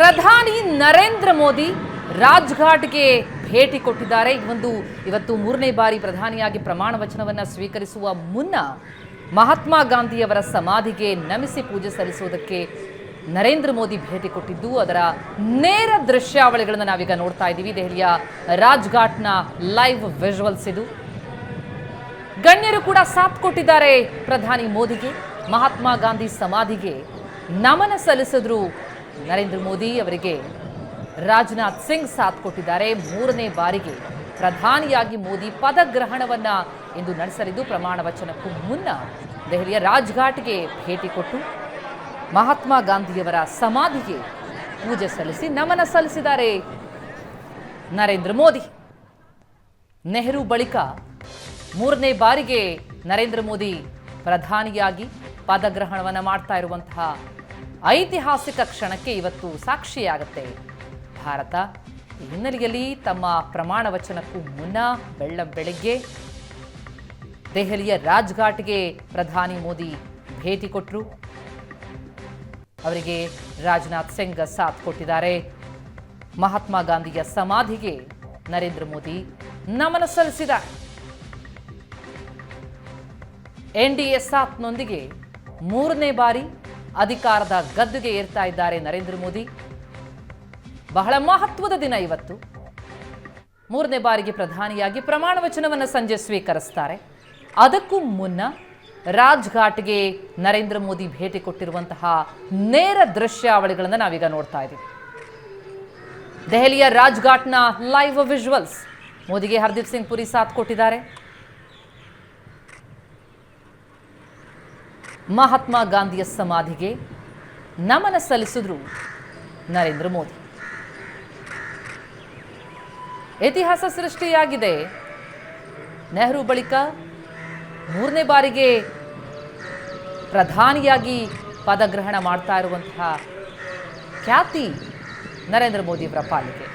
ಪ್ರಧಾನಿ ನರೇಂದ್ರ ಮೋದಿ ರಾಜ್ಘಾಟ್ಗೆ ಭೇಟಿ ಕೊಟ್ಟಿದ್ದಾರೆ. ಒಂದು, ಇವತ್ತು ಮೂರನೇ ಬಾರಿ ಪ್ರಧಾನಿಯಾಗಿ ಪ್ರಮಾಣ ವಚನವನ್ನು ಸ್ವೀಕರಿಸುವ ಮುನ್ನ ಮಹಾತ್ಮ ಗಾಂಧಿಯವರ ಸಮಾಧಿಗೆ ನಮಿಸಿ ಪೂಜೆ ಸಲ್ಲಿಸುವುದಕ್ಕೆ ನರೇಂದ್ರ ಮೋದಿ ಭೇಟಿ ಕೊಟ್ಟಿದ್ದು. ಅದರ ನೇರ ದೃಶ್ಯಾವಳಿಗಳನ್ನು ನಾವೀಗ ನೋಡ್ತಾ ಇದ್ದೀವಿ. ದೆಹಲಿಯ ರಾಜ್ಘಾಟ್ನ ಲೈವ್ ವಿಜುವಲ್ಸ್ ಇದು. ಗಣ್ಯರು ಕೂಡ ಸಾಥ್ ಕೊಟ್ಟಿದ್ದಾರೆ ಪ್ರಧಾನಿ ಮೋದಿಗೆ. ಮಹಾತ್ಮ ಗಾಂಧಿ ಸಮಾಧಿಗೆ ನಮನ ಸಲ್ಲಿಸಿದ್ರು ನರೇಂದ್ರ ಮೋದಿ ಅವರಿಗೆ ರಾಜನಾಥ್ ಸಿಂಗ್ ಸಾಥ್ ಕೊಟ್ಟಿದ್ದಾರೆ. ಮೂರನೇ ಬಾರಿಗೆ ಪ್ರಧಾನಿಯಾಗಿ ಮೋದಿ ಪದಗ್ರಹಣವನ್ನ ಇಂದು ನಡೆಸಲಿದ್ದು, ಪ್ರಮಾಣ ವಚನಕ್ಕೂ ಮುನ್ನ ದೆಹಲಿಯ ರಾಜ್ಘಾಟ್ಗೆ ಭೇಟಿ ಕೊಟ್ಟು ಮಹಾತ್ಮ ಗಾಂಧಿಯವರ ಸಮಾಧಿಗೆ ಪೂಜೆ ಸಲ್ಲಿಸಿ ನಮನ ಸಲ್ಲಿಸಿದ್ದಾರೆ. ನರೇಂದ್ರ ಮೋದಿ, ನೆಹರು ಬಳಿಕ ಮೂರನೇ ಬಾರಿಗೆ ನರೇಂದ್ರ ಮೋದಿ ಪ್ರಧಾನಿಯಾಗಿ ಪದಗ್ರಹಣವನ್ನು ಮಾಡ್ತಾ ಇರುವಂತಹ ಐತಿಹಾಸಿಕ ಕ್ಷಣಕ್ಕೆ ಇವತ್ತು ಸಾಕ್ಷಿಯಾಗುತ್ತೆ. ಭಾರತ ಈ ಹಿನ್ನೆಲೆಯಲ್ಲಿ ತಮ್ಮ ಪ್ರಮಾಣ ವಚನಕ್ಕೂ ಮುನ್ನ ಬೆಳ್ಳ ಬೆಳಗ್ಗೆ ದೆಹಲಿಯ ರಾಜ್ಘಾಟ್ಗೆ ಪ್ರಧಾನಿ ಮೋದಿ ಭೇಟಿ ಕೊಟ್ಟರು ಅವರಿಗೆ ರಾಜನಾಥ್ ಸಿಂಗ್ ಸಾಥ್ ಕೊಟ್ಟಿದ್ದಾರೆ. ಮಹಾತ್ಮ ಗಾಂಧಿಯ ಸಮಾಧಿಗೆ ನರೇಂದ್ರ ಮೋದಿ ನಮನ ಸಲ್ಲಿಸಿದ್ದಾರೆ. ಎನ್ಡಿಎ ಸಾಥ್ನೊಂದಿಗೆ ಮೂರನೇ ಬಾರಿ ಅಧಿಕಾರದ ಗದ್ದುಗೆ ಏರ್ತಾ ಇದ್ದಾರೆ ನರೇಂದ್ರ ಮೋದಿ. ಬಹಳ ಮಹತ್ವದ ದಿನ ಇವತ್ತು. ಮೂರನೇ ಬಾರಿಗೆ ಪ್ರಧಾನಿಯಾಗಿ ಪ್ರಮಾಣ ವಚನವನ್ನು ಸಂಜೆ ಸ್ವೀಕರಿಸ್ತಾರೆ. ಅದಕ್ಕೂ ಮುನ್ನ ರಾಜ್ಘಾಟ್ಗೆ ನರೇಂದ್ರ ಮೋದಿ ಭೇಟಿ ಕೊಟ್ಟಿರುವಂತಹ ನೇರ ದೃಶ್ಯಾವಳಿಗಳನ್ನು ನಾವೀಗ ನೋಡ್ತಾ ಇದ್ದೀವಿ. ದೆಹಲಿಯ ರಾಜ್ಘಾಟ್ನ ಲೈವ್ ವಿಜುವಲ್ಸ್ ಮೋದಿಗೆ ಹರ್ದೀಪ್ ಸಿಂಗ್ ಪುರಿ ಸಾಥ್ ಕೊಟ್ಟಿದ್ದಾರೆ. ಮಹಾತ್ಮ ಗಾಂಧಿಯ ಸಮಾಧಿಗೆ ನಮನ ಸಲ್ಲಿಸಿದ್ರು ನರೇಂದ್ರ ಮೋದಿ. ಇತಿಹಾಸ ಸೃಷ್ಟಿಯಾಗಿದೆ. ನೆಹರು ಬಳಿಕ ಮೂರನೇ ಬಾರಿಗೆ ಪ್ರಧಾನಿಯಾಗಿ ಪದಗ್ರಹಣ ಮಾಡ್ತಾ ಇರುವಂತಹ ಖ್ಯಾತಿ ನರೇಂದ್ರ ಮೋದಿಯವರ ಪಾಲಿಗೆ.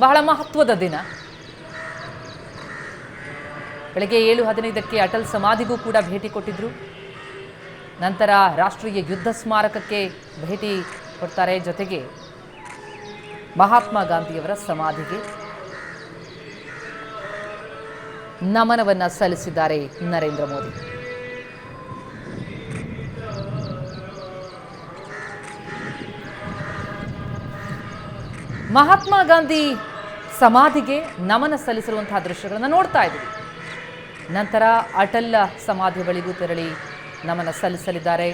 ಬಹಳ ಮಹತ್ವದ ದಿನ. ಬೆಳಗ್ಗೆ ಏಳು ಹದಿನೈದಕ್ಕೆ ಅಟಲ್ ಸಮಾಧಿಗೂ ಕೂಡ ಭೇಟಿ ಕೊಟ್ಟಿದ್ರು. ನಂತರ ರಾಷ್ಟ್ರೀಯ ಯುದ್ಧ ಸ್ಮಾರಕಕ್ಕೆ ಭೇಟಿ ಕೊಡ್ತಾರೆ ಜೊತೆಗೆ ಮಹಾತ್ಮ ಗಾಂಧಿಯವರ ಸಮಾಧಿಗೆ ನಮನವನ್ನ ಸಲ್ಲಿಸಿದ್ದಾರೆ ನರೇಂದ್ರ ಮೋದಿ. ಮಹಾತ್ಮ ಗಾಂಧಿ ಸಮಾಧಿಗೆ ನಮನ ಸಲ್ಲಿಸಿರುವಂತಹ ದೃಶ್ಯಗಳನ್ನು ನೋಡ್ತಾ ಇದ್ದೀವಿ. ನಂತರ ಅಟಲ್ ಸಮಾಧಿ ಬಳಿಗೂ ತೆರಳಿ ನಮನ ಸಲ್ಲಿಸಲಿದ್ದಾರೆ.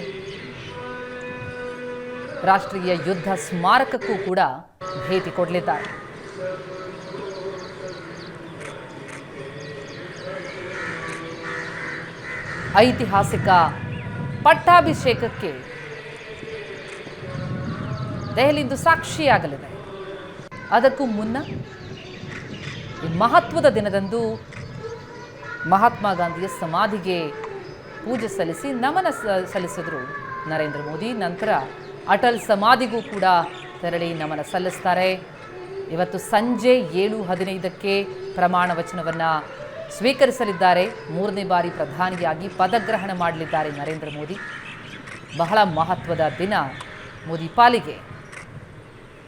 ರಾಷ್ಟ್ರೀಯ ಯುದ್ಧ ಸ್ಮಾರಕಕ್ಕೂ ಕೂಡ ಭೇಟಿ ಕೊಡಲಿದ್ದಾರೆ. ಐತಿಹಾಸಿಕ ಪಟ್ಟಾಭಿಷೇಕಕ್ಕೆ ದೆಹಲಿಂದು ಸಾಕ್ಷಿಯಾಗಲಿದೆ. ಅದಕ್ಕೂ ಮುನ್ನ ಈ ಮಹತ್ವದ ದಿನದಂದು ಮಹಾತ್ಮ ಗಾಂಧಿಯ ಸಮಾಧಿಗೆ ಪೂಜೆ ಸಲ್ಲಿಸಿ ನಮನ ಸಲ್ಲಿಸಿದರು ನರೇಂದ್ರ ಮೋದಿ. ನಂತರ ಅಟಲ್ ಸಮಾಧಿಗೂ ಕೂಡ ತೆರಳಿ ನಮನ ಸಲ್ಲಿಸ್ತಾರೆ. ಇವತ್ತು ಸಂಜೆ ಏಳು ಹದಿನೈದಕ್ಕೆ ಪ್ರಮಾಣ ವಚನವನ್ನು ಸ್ವೀಕರಿಸಲಿದ್ದಾರೆ. ಮೂರನೇ ಬಾರಿ ಪ್ರಧಾನಿಯಾಗಿ ಪದಗ್ರಹಣ ಮಾಡಲಿದ್ದಾರೆ ನರೇಂದ್ರ ಮೋದಿ. ಬಹಳ ಮಹತ್ವದ ದಿನ ಮೋದಿ ಪಾಲಿಗೆ.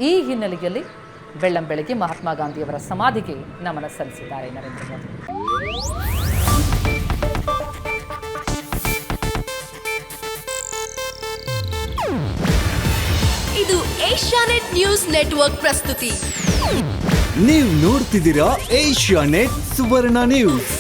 ಈ ಹಿನ್ನೆಲೆಯಲ್ಲಿ ಬೆಳ್ಳಂ ಬೆಳಗ್ಗೆ ಮಹಾತ್ಮ ಗಾಂಧಿಯವರ ಸಮಾಧಿಗೆ ನಮನ ಸಲ್ಲಿಸಿದ್ದಾರೆ ನರೇಂದ್ರ ಮೋದಿ. ಇದು ಏಷ್ಯಾನೆಟ್ ನ್ಯೂಸ್ ನೆಟ್ವರ್ಕ್ ಪ್ರಸ್ತುತಿ. ನೀವು ನೋಡ್ತಿದ್ದೀರಾ ಏಷ್ಯಾ ನೆಟ್ ಸುವರ್ಣ ನ್ಯೂಸ್.